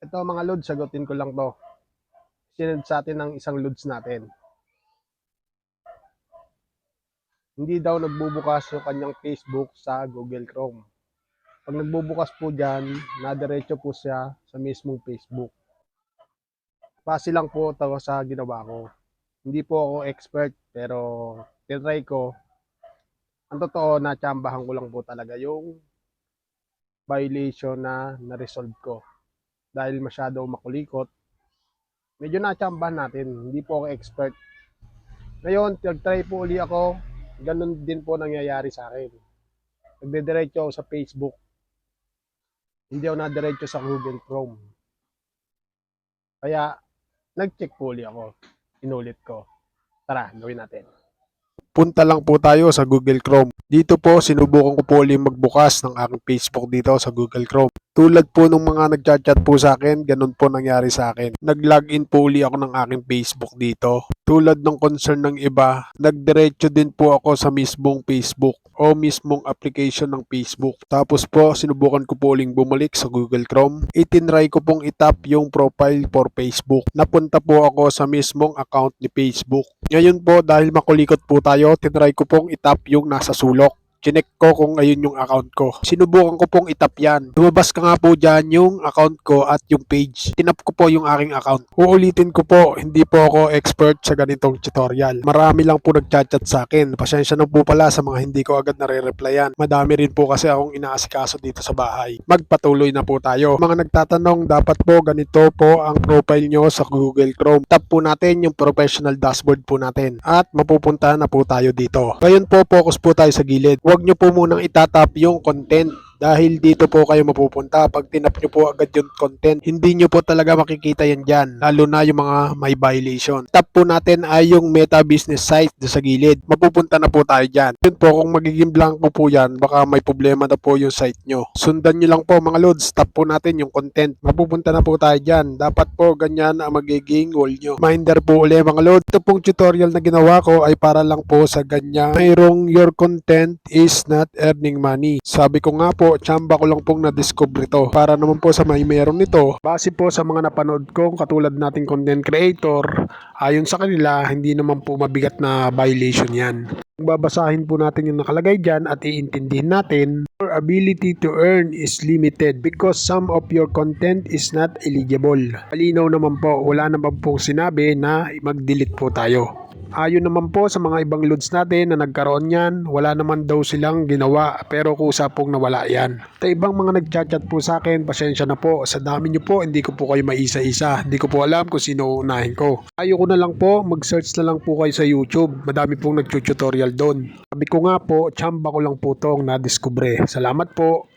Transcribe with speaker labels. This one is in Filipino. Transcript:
Speaker 1: Ito mga lods, sagutin ko lang to. Sinend sa atin ng isang lods natin. Hindi daw nagbubukas yung kanyang Facebook sa Google Chrome. Pag nagbubukas po dyan, nadiretso po siya sa mismong Facebook. Base lang po ito sa ginawa ko. Hindi po ako expert, pero tinry ko. Ang totoo, natsambahan ko lang po talaga yung violation na na-resolve ko. Dahil masyado makulikot, medyo natsambahan natin. Hindi po ako expert. Ngayon, tag-try po uli ako. Ganun din po nangyayari sa akin. Nagdidiretso sa Facebook. Hindi ako nadiretso sa Google Chrome. Kaya, nag-check po uli ako. Inulit ko. Tara, gawin natin. Punta lang po tayo sa Google Chrome. Dito po, sinubukan ko po uli magbukas ng aking Facebook dito sa Google Chrome. Tulad po nung mga nagchat-chat po sa akin, ganun po nangyari sa akin. Nag-login po uli ako ng aking Facebook dito. Tulad ng concern ng iba, nagdiretso din po ako sa mismong Facebook o mismong application ng Facebook. Tapos po, sinubukan ko po uling bumalik sa Google Chrome. Itinry ko pong itap yung profile for Facebook. Napunta po ako sa mismong account ni Facebook. Ngayon po, dahil makulikot po tayo, tinry ko pong itap yung nasa sulok. Chinek ko kung ayun yung account ko. Sinubukan ko pong itap yan. Lumabas ka nga po dyan yung account ko at yung page. Tinap ko po yung aking account. Uulitin ko po, hindi po ako expert sa ganitong tutorial. Marami lang po nagchat-chat sa akin. Pasensya na po pala sa mga hindi ko agad nare-replyan. Madami rin po kasi akong inaasikaso dito sa bahay. Magpatuloy na po tayo. Mga nagtatanong, dapat po ganito po ang profile nyo sa Google Chrome. Tap po natin yung professional dashboard po natin. At mapupunta na po tayo dito. Ngayon po, focus po tayo sa gilid. Huwag nyo po munang itatap yung content dahil dito po kayo mapupunta. Pag tinap nyo po agad yung content, hindi nyo po talaga makikita yan dyan. Lalo na yung mga may violation. Tap po natin ay yung meta business site sa gilid. Mapupunta na po tayo dyan. Yun po, kung magiging blanco po yan, baka may problema na po yung site nyo. Sundan nyo lang po mga loads. Tap po natin yung content. Mapupunta na po tayo dyan. Dapat po ganyan ang magiging goal nyo. Minder po uli mga loads. Ito pong tutorial na ginawa ko ay para lang po sa ganyan. Mayroong your content is not earning money. Sabi ko nga po, tsamba ko lang pong na-discover ito. Para naman po sa may meron nito, base po sa mga napanood kong katulad nating content creator, ayon sa kanila, hindi naman po mabigat na violation yan. Babasahin po natin yung nakalagay dyan at iintindihin natin, Your ability to earn is limited because some of your content is not eligible. Malinaw naman po, wala naman pong sinabi na mag-delete po tayo. Ayon naman po sa mga ibang loads natin na nagkaroon yan, wala naman daw silang ginawa pero kusa pong nawala yan. Sa ibang mga nagchat-chat po sa akin, pasensya na po. Sa dami nyo po, hindi ko po kayo maisa-isa. Hindi ko po alam kung sino unahin ko. Ayoko na lang po, mag-search na lang po kayo sa YouTube. Madami pong nag-tutorial doon. Sabi ko nga po, tsamba ko lang po tong na-discover. Salamat po.